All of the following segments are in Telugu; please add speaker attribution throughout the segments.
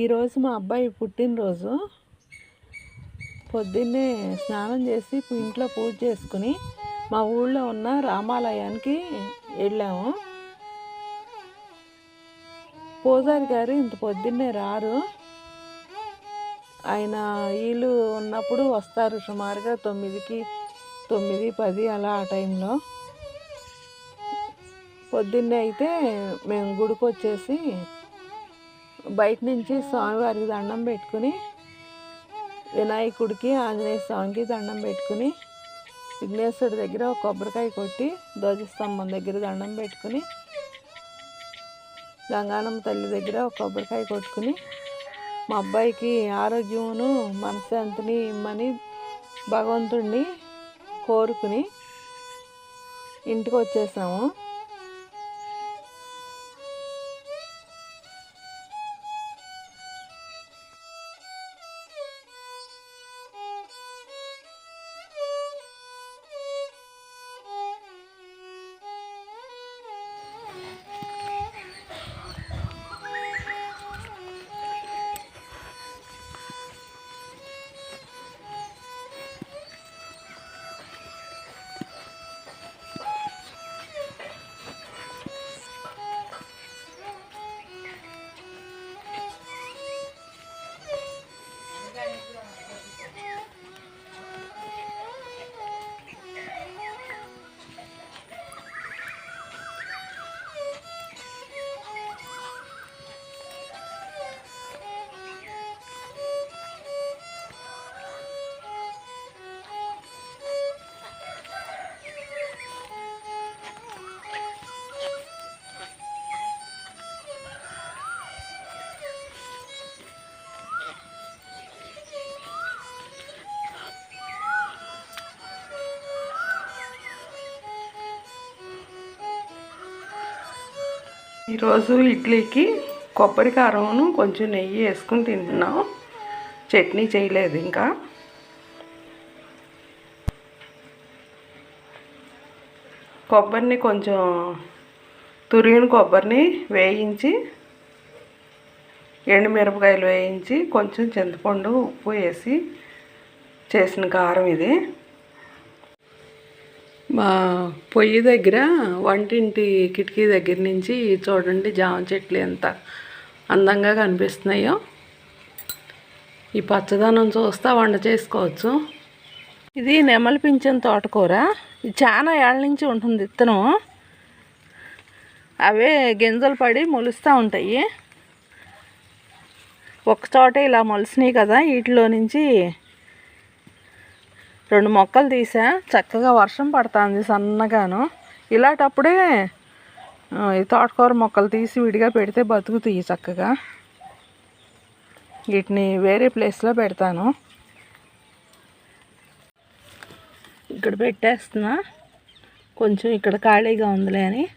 Speaker 1: ఈరోజు మా అబ్బాయి పుట్టినరోజు. పొద్దున్నే స్నానం చేసి ఇంట్లో పూజ చేసుకుని మా ఊళ్ళో ఉన్న రామాలయానికి వెళ్ళాము. పూజారి గారు ఇంత పొద్దున్నే రారు. ఆయన వీళ్ళు ఉన్నప్పుడు వస్తారు సుమారుగా తొమ్మిదికి తొమ్మిది పది అలా ఆ టైంలో. పొద్దున్నే అయితే మేము గుడికి వచ్చేసి బయట నుంచి స్వామివారికి దండం పెట్టుకుని వినాయకుడికి ఆంజనేయ స్వామికి దండం పెట్టుకుని విఘ్నేశ్వరుడి దగ్గర ఒక కొబ్బరికాయ కొట్టి ధ్వజస్తంభం దగ్గర దండం పెట్టుకుని గంగానమ్మ తల్లి దగ్గర ఒక కొబ్బరికాయ కొట్టుకుని మా అబ్బాయికి ఆరోగ్యమును మనశ్శాంతిని ఇమ్మని భగవంతుడిని కోరుకుని ఇంటికి వచ్చేసాము. ఈరోజు ఇడ్లీకి కొబ్బరి కారమును కొంచెం నెయ్యి వేసుకుని తింటున్నాం. చట్నీ చేయలేదు ఇంకా. కొబ్బరిని కొంచెం తురిగిన కొబ్బరిని వేయించి ఎండుమిరపకాయలు వేయించి కొంచెం చింతపండు ఉప్పు వేసి చేసిన కారం ఇది. మా పొయ్యి దగ్గర వంటింటి కిటికీ దగ్గర నుంచి చూడండి జామ చెట్లు ఎంత అందంగా కనిపిస్తున్నాయో. ఈ పచ్చదనం చూస్తా వంట చేసుకోవచ్చు. ఇది నెమలి పింఛన్ తోటకూర. ఇది చాలా ఏళ్ళ నుంచి ఉంటుంది విత్తనం. అవే గింజలు పడి మొలుస్తూ ఉంటాయి. ఒక చోట ఇలా మొలిసినాయి కదా వీటిలో నుంచి రెండు మొక్కలు తీసా. చక్కగా వర్షం పడుతుంది సన్నగాను. ఇలాంటప్పుడే ఈ తోటకూర మొక్కలు తీసి విడిగా పెడితే బతుకుతాయి చక్కగా. వీటిని వేరే ప్లేస్లో పెడతాను. ఇక్కడ పెట్టేస్తున్నా. కొంచెం ఇక్కడ ఖాళీగా ఉందిలే అని.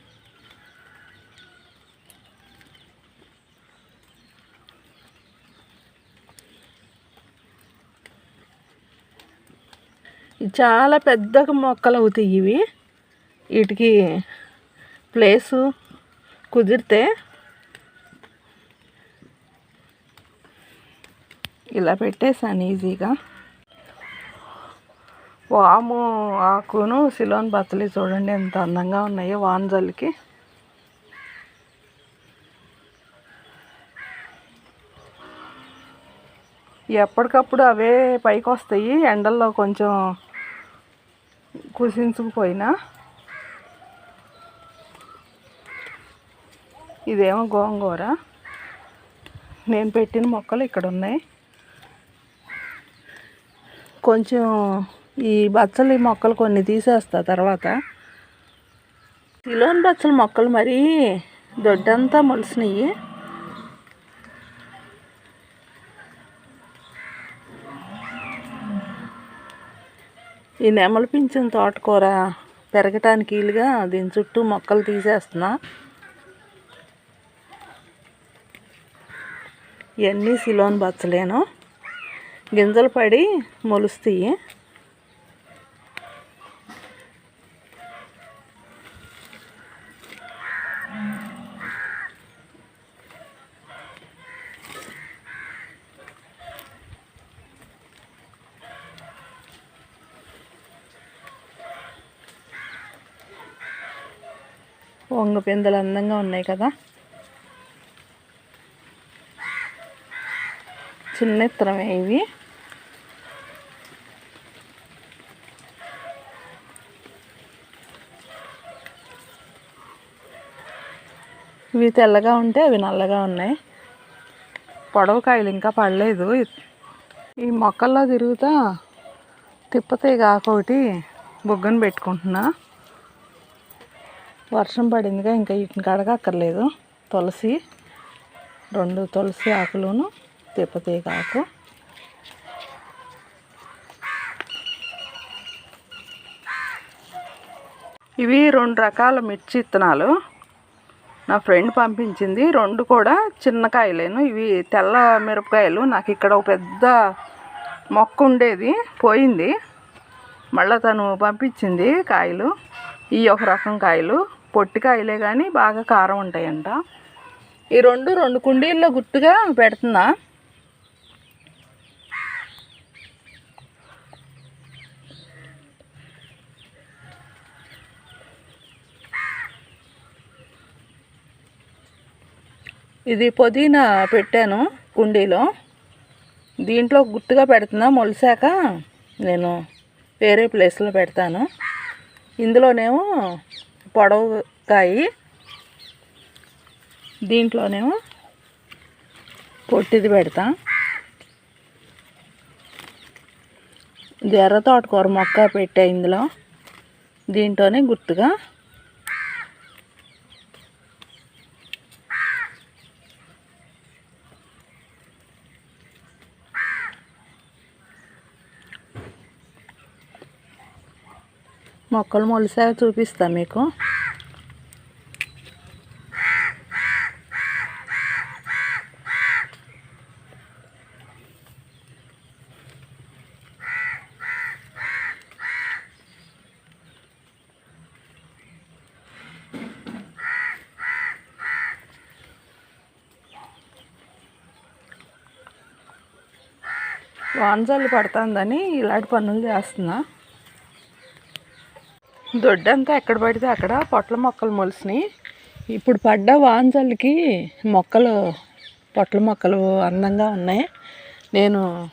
Speaker 1: చాలా పెద్దగా మొక్కలు అవుతాయి ఇవి. వీటికి ప్లేసు కుదిరితే ఇలా పెట్టేసాను ఈజీగా. వాము ఆకును సిలోన్ బత్తలి చూడండి ఎంత అందంగా ఉన్నాయో వాన్జల్కి ఎప్పటికప్పుడు అవే పైకి వస్తాయి ఎండల్లో కొంచెం కుసించుకుపోయినా. ఇదేమో గోంగూర. నేను పెట్టిన మొక్కలు ఇక్కడ ఉన్నాయి కొంచెం ఈ బచ్చలి మొక్కలు కొన్ని తీసేస్తా తర్వాత. సిలోన్ బచ్చల మొక్కలు మరీ దొడ్డంతా మొలిసినాయి. ఈ నెమలి పింఛన్ తోటకూర పెరగటానికి వీలుగా దీని చుట్టూ మొక్కలు తీసేస్తున్నా. ఇవన్నీ సిలోన్ బచ్చలేను. గింజలు పడి మొలుస్తాయి. వంగ పిందెలు అందంగా ఉన్నాయి కదా. చిన్న ఇత్తనమే ఇవి. ఇవి తెల్లగా ఉంటే అవి నల్లగా ఉన్నాయి. పొడవకాయలు ఇంకా పడలేదు. ఈ మొక్కల్లో తిరుగుతా తిప్పతే కాకొకటి బొగ్గను పెట్టుకుంటున్నా. వర్షం పడిందిగా ఇంకా వీటిని కడగక్కర్లేదు తులసి రెండు తులసి ఆకులును తిప్పతీగ ఆకు. ఇవి రెండు రకాల మిర్చి విత్తనాలు నా ఫ్రెండ్ పంపించింది. రెండు కూడా చిన్న కాయలేను. ఇవి తెల్ల మిరపకాయలు. నాకు ఇక్కడ ఒక పెద్ద మొక్క ఉండేది పోయింది. మళ్ళీ తను పంపించింది కాయలు. ఈ ఒక రకం కాయలు. పొట్టికాయలే కానీ బాగా కారం ఉంటాయంట. ఈ రెండు రెండు కుండీల్లో గుర్తుగా పెడుతున్నా. ఇది పుదీనా పెట్టాను కుండీలో. దీంట్లో గుర్తుగా పెడుతున్నా మొలిసాక నేను వేరే ప్లేస్లో పెడతాను. ఇందులోనేమో పొడవుకాయి దీంట్లోనేమో పొట్టిది పెడతా. ఇది ఎర్ర తోటకూర మొక్క పెట్టా ఇందులో. దీంట్లోనే గుర్తుగా మొక్కలు మొలిసాక చూపిస్తా మీకు. వానజల్లు పడుతుందని ఇలాంటి పనులు చేస్తున్నా. దొడ్డంతా ఎక్కడ పడితే అక్కడ పొట్ల మొక్కలు మొలిసినాయి ఇప్పుడు పడ్డ వాంజల్కి మొక్కలు పొట్ల మొక్కలు అందంగా ఉన్నాయి. నేను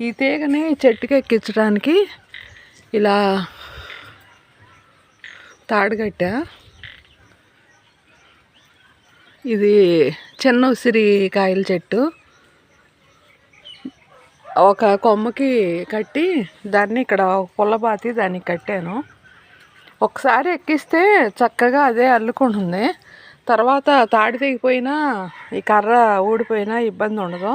Speaker 1: ఈ తీగని చెట్టుకి ఎక్కించడానికి ఇలా తాడుకట్టా ఇది చిన్న ఉసిరి కాయల చెట్టు. ఒక కొమ్మకి కట్టి దాన్ని ఇక్కడ పుల్లబాతి దానికి కట్టాను. ఒకసారి ఎక్కిస్తే చక్కగా అదే అల్లుకుంటుంది. తర్వాత తాడి తెగిపోయినా ఈ కర్ర ఊడిపోయినా ఇబ్బంది ఉండదు.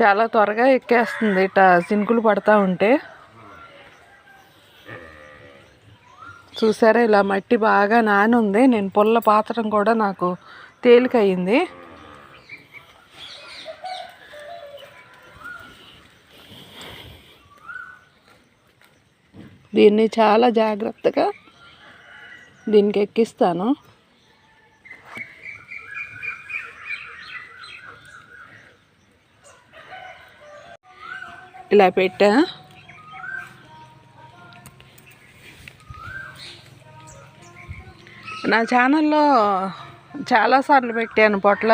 Speaker 1: చాలా త్వరగా ఎక్కేస్తుంది ఇట సినుకులు పడతా ఉంటే. చూసారా ఇలా మట్టి బాగా నాని ఉంది నేను పుల్ల పాత్రం కూడా నాకు తేలికయింది. దీన్ని చాలా జాగ్రత్తగా దీనికి ఎక్కిస్తాను. ఇలా పెట్టా. నా ఛానల్లో చాలాసార్లు పెట్టాను పొట్ల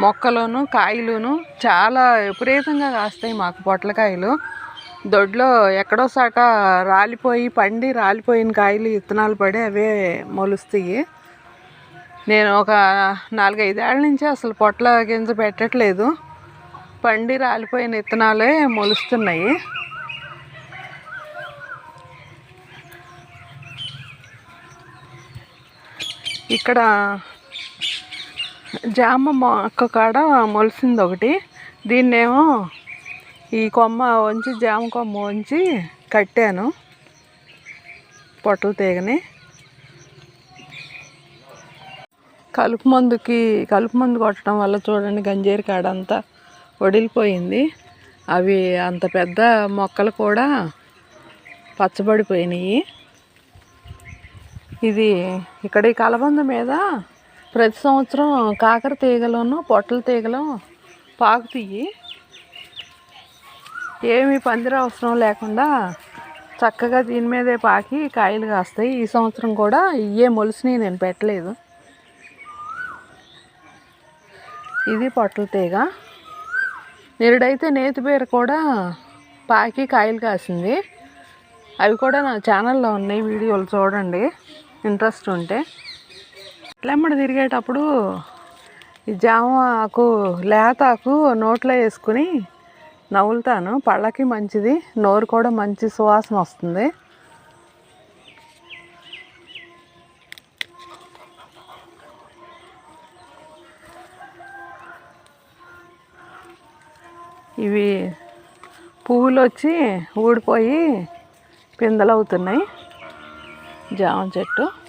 Speaker 1: మొక్కలును కాయలును. చాలా విపరీతంగా కాస్తాయి మాకు పొట్లకాయలు. దొడ్లో ఎక్కడో సాట రాలిపోయి పండి రాలిపోయిన కాయలు విత్తనాలు పడి అవే మొలుస్తాయి. నేను ఒక నాలుగైదేళ్ళ నుంచి అసలు పొట్ల గింజ పెట్టట్లేదు. పండి రాలిపోయిన విత్తనాలే మొలుస్తున్నాయి. ఇక్కడ జామ మొక్క కాడ మొలిసింది ఒకటి దీన్నేమో ఈ కొమ్మ వంచి జామ కొమ్మ వంచి కట్టాను. పొట్టలు తీగని. కలుపు మందుకి కలుపు మందు కొట్టడం వల్ల చూడండి గంజేరి కాడ అంతా వడిలిపోయింది. అవి అంత పెద్ద మొక్కలు కూడా పచ్చబడిపోయినాయి. ఇది ఇక్కడ ఈ కలబంద మీద ప్రతి సంవత్సరం కాకర తీగలను పొట్టల తీగలు పాకుతాయి. ఏమి పందిర అవసరం లేకుండా చక్కగా దీని మీదే పాకి కాయలు కాస్తాయి. ఈ సంవత్సరం కూడా ఇవే మొలిసినవి నేను పెట్టలేదు. ఇది పొట్ల తీగ. నిరుడైతే నేతిబీర కూడా పాకి కాయలు కాసింది. అవి కూడా నా ఛానల్లో ఉన్నాయి వీడియోలు చూడండి. ఇంట్రెస్ట్ ఉంటే. లెమ్మడి తిరిగేటప్పుడు ఈ జామ ఆకు లేత ఆకు నోట్లో వేసుకుని నవ్వులుతాను. పళ్ళకి మంచిది నోరు కూడా మంచి సువాసన వస్తుంది. ఇవి పువ్వులు వచ్చి ఊడిపోయి పిందలవుతున్నాయి. జామ చెట్టు.